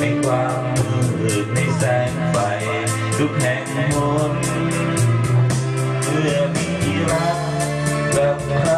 ในความมืดในแสงไฟทุกแห่งมนเพื่อมีรักกับใคร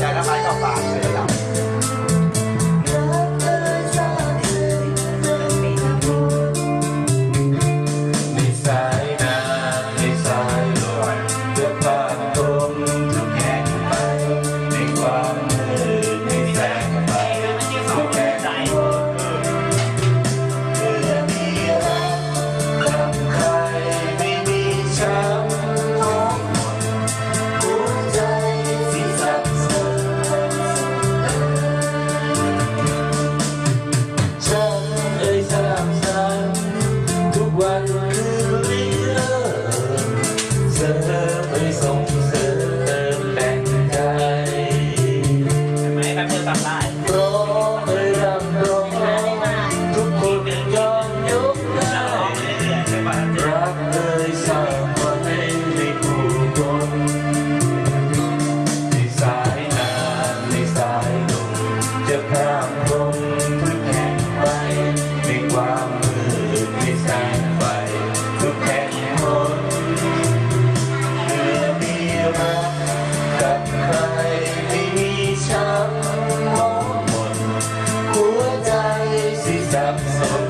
อยากทําอ have